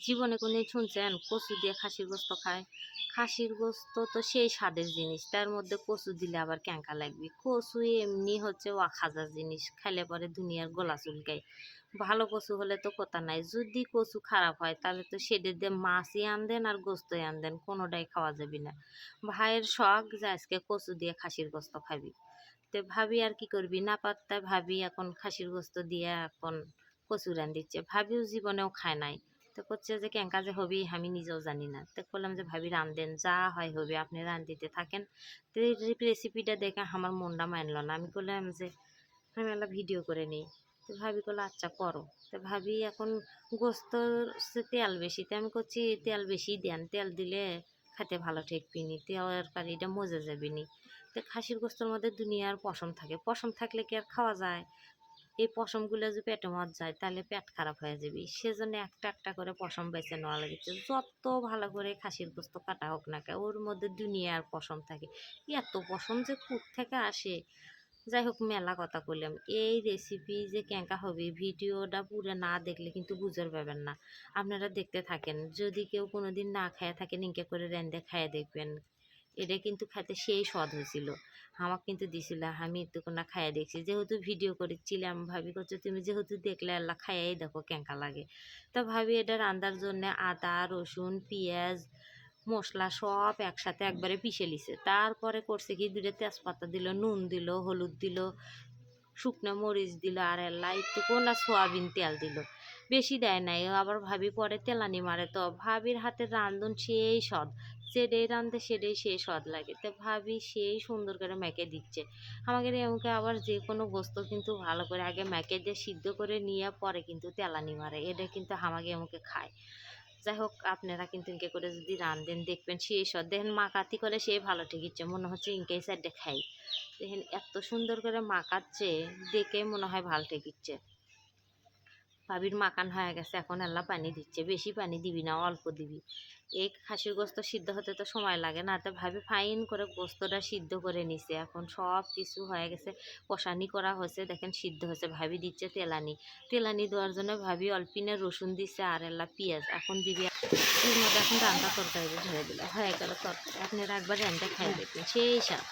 জীবনে কোনদিন শুনছেন? কচু দিয়ে খাসির গোস্ত খায়। খাসির গোস্ত তো সেই স্বাদের জিনিস, তার মধ্যে কচু দিলে আবার ক্যাঙ্কা লাগবে। কচু এমনি হচ্ছে অখাজার জিনিস, খাইলে পরে দুনিয়ার গোলা চুলকায়। ভালো কচু হলে তো কথা নাই, যদি কচু খারাপ হয় তাহলে তো সেদের দিয়ে মাছই আনদেন আর গোস্তই আনদেন, কোনোটাই খাওয়া যাবে না। ভাইয়ের শখ যে আজকে কচু দিয়ে খাসির গোস্ত খাবি। তো ভাবি আর কি করবি? না পাত্তায় ভাবি এখন খাসির গোস্ত দিয়ে এখন কচু রান দিচ্ছে ভাবিও জীবনেও খায় নাই। তো করছে যে ক্যাঙ্কা যে হবি আমি নিজেও জানি না। তো বললাম যে, ভাবি রান্ধেন যা হয় হবে, আপনি রান দিতে থাকেন। তো রেসিপিটা দেখে আমার মনটা মানলো না। আমি বললাম যে, আমি একটা ভিডিও করে নিই। তো ভাবি করল আচ্ছা করো। তো ভাবি এখন গোস্ত তেল বেশি। তো আমি করছি, তেল বেশি দেন। তেল দিলে খেতে ভালো ঠেকবি নি তরকারিটা মজে যাবে নি তো খাসির গোস্তর মধ্যে দুনিয়ার পশম থাকে। পশম থাকলে কি আর খাওয়া যায়? এই পশমগুলো যদি পেটে মত যায়, তাহলে পেট খারাপ হয়ে যাবে। সেজন্য একটা একটা করে পশম বেছে নেওয়া লাগছে যত ভালো করে খাসির গোস্ত কাটা হোক না কেন, ওর মধ্যে দুনিয়ার পশম থাকে। এত পশম যে কুক থেকে আসে। যাই হোক, মেলা কথা বললাম এই রেসিপি যে ক্যাঙ্কা হবে, ভিডিওটা পুরো না দেখলে কিন্তু বুঝতে পারবেন না। আপনারা দেখতে থাকেন। যদি কেউ কোনোদিন না খায় থাকেন ইনকে করে রেন্দে খাইয়ে দেখবেন। এটা কিন্তু খাইতে সেই স্বাদ হয়েছিল। আমাকে কিন্তু দিছিল, আমি একটু না খাইয়ে দেখছি। যেহেতু ভিডিও করেছিলাম ভাবি করছে তুমি যেহেতু দেখলে আল্লাহ খাইয়াই দেখো কেঙ্কা লাগে। তা ভাবি, এটা রান্নার জন্য আদা, রসুন, পেঁয়াজ মশলা সব একসাথে একবারে পিষে লিছে। তারপরে করছে কি দুটো তেজপাতা দিল, নুন দিল, হলুদ দিল, শুকনো মরিচ দিল, আর এল্লা একটু কোনা সোয়াবিন তেল দিল। বেশি দেয় নাই। আবার ভাবি পরে তেলানি মারে তো। ভাবির হাতের রান্ধন সেই স্বাদ। সেটাই রাঁধতে সেটাই সেই স্বাদ লাগে। তো ভাবি সেই সুন্দর করে মেখে দিচ্ছে। আমাকে এমনকি আবার যে কোনো গোস্ত কিন্তু ভালো করে আগে মেখে দিয়ে সিদ্ধ করে নিয়ে পরে কিন্তু তেলানি মারে। এটা কিন্তু আমাকে এমনকি খায়। যাই হোক, আপনারা কিন্তু ইনকে করে যদি রান্ধেন দেখবেন সেই স্বাদ। দেখেন মাকাতি করে সে ভালো ঠেকিচ্ছে। মনে হচ্ছে ইনকে সাইডে খাই। দেখেন এত সুন্দর করে মাকাচ্ছে দেখে মনে হয় ভালো ঠেকিচ্ছে। ভাবির মাকান হয়ে গেছে, এখন আল্লাহ পানি দিচ্ছে, বেশি পানি দিবি না, অল্প দিবি। এই খাসির গোস্ত সিদ্ধ হতে তো সময় লাগে না, তো ভাবি ফাইন করে গোস্তটা সিদ্ধ করে নিছে, এখন সব কিছু হয়ে গেছে, কষানি করা হয়েছে, দেখেন সিদ্ধ হয়েছে, ভাবি দিচ্ছে তেলানি। তেলানি দেওয়ার জন্য ভাবি অল্পিনে রসুন দিচ্ছে আর এল্লা পেঁয়াজ, এখন দিবি এর মধ্যে এখন রান্না তরকারি ঢেলে দিলে হয়ে গেল তরকারি, আপনারা একবার রান্না খাই দেখবেন, সেই স্বাদ।